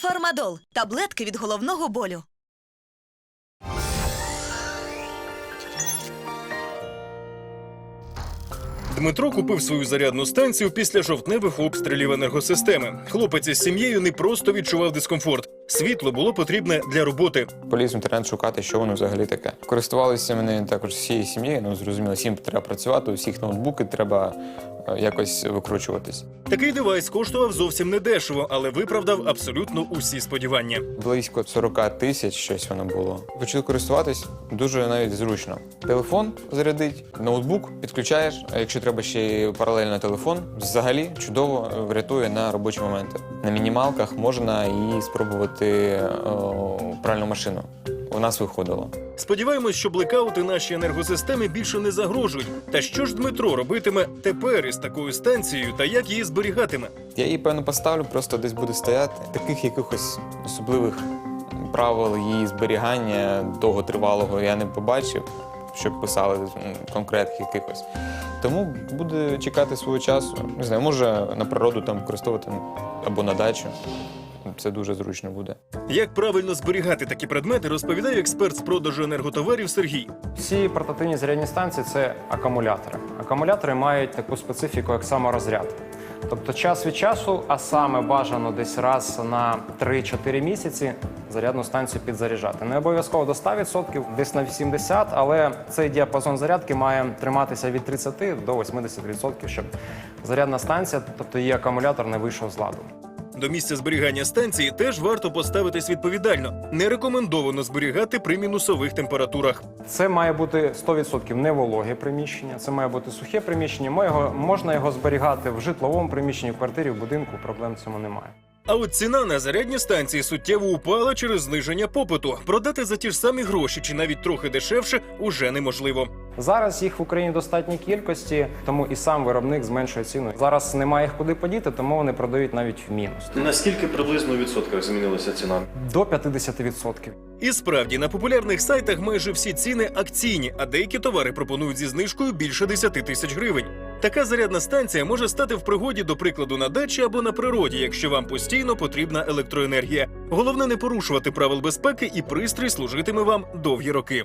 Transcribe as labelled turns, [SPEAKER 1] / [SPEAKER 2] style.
[SPEAKER 1] Фармадол таблетки від головного болю.
[SPEAKER 2] Дмитро купив свою зарядну станцію після жовтневих обстрілів енергосистеми. Хлопець із сім'єю не просто відчував дискомфорт. Світло було потрібне для роботи.
[SPEAKER 3] Поліз в інтернет шукати, що воно взагалі таке. Користувалися мене також всією сім'єю. Ну зрозуміло, всім треба працювати, у всіх ноутбуки треба е, якось викручуватись.
[SPEAKER 2] Такий девайс коштував зовсім недешево, але виправдав абсолютно усі сподівання.
[SPEAKER 3] Близько 40 тисяч щось воно було. Почали користуватись дуже навіть зручно. Телефон зарядить, ноутбук підключаєш. А якщо треба ще й паралельно телефон, взагалі чудово е, врятує на робочі моменти. На мінімалках можна і спробувати о, пральну машину. У нас виходило.
[SPEAKER 2] Сподіваємось, що блекаути нашій енергосистемі більше не загрожують. Та що ж Дмитро робитиме тепер із такою станцією та як її зберігатиме?
[SPEAKER 3] Я її певно поставлю, просто десь буде стояти. Таких якихось особливих правил її зберігання довготривалого я не побачив, щоб писали конкретних якихось. Тому буде чекати свого часу. Не знаю, може на природу там використовувати або на дачу. Це дуже зручно буде.
[SPEAKER 2] Як правильно зберігати такі предмети, розповідає експерт з продажу енерготоварів Сергій.
[SPEAKER 4] Всі портативні зарядні станції це акумулятори. Акумулятори мають таку специфіку, як саморозряд. Тобто час від часу, а саме бажано десь раз на 3-4 місяці зарядну станцію підзаряджати. Не обов'язково до 100%, десь на 80%, але цей діапазон зарядки має триматися від 30 до 80%, щоб зарядна станція, тобто її акумулятор, не вийшов з ладу.
[SPEAKER 2] До місця зберігання станції теж варто поставитись відповідально. Не рекомендовано зберігати при мінусових температурах.
[SPEAKER 4] Це має бути 100% не вологе приміщення, це має бути сухе приміщення. Можна його зберігати в житловому приміщенні, в квартирі, в будинку, проблем цьому немає.
[SPEAKER 2] А от ціна на зарядні станції суттєво упала через зниження попиту. Продати за ті ж самі гроші чи навіть трохи дешевше уже неможливо.
[SPEAKER 4] Зараз їх в Україні достатній кількості, тому і сам виробник зменшує ціну. Зараз немає їх куди подіти, тому вони продають навіть в мінус
[SPEAKER 5] Наскільки приблизно у відсотках змінилася ціна?
[SPEAKER 4] до 50%.
[SPEAKER 2] І справді на популярних сайтах майже всі ціни акційні, а деякі товари пропонують зі знижкою більше 10 тисяч гривень. Така зарядна станція може стати в пригоді, до прикладу, на дачі або на природі, якщо вам постійно потрібна електроенергія. Головне не порушувати правил безпеки, і пристрій служитиме вам довгі роки.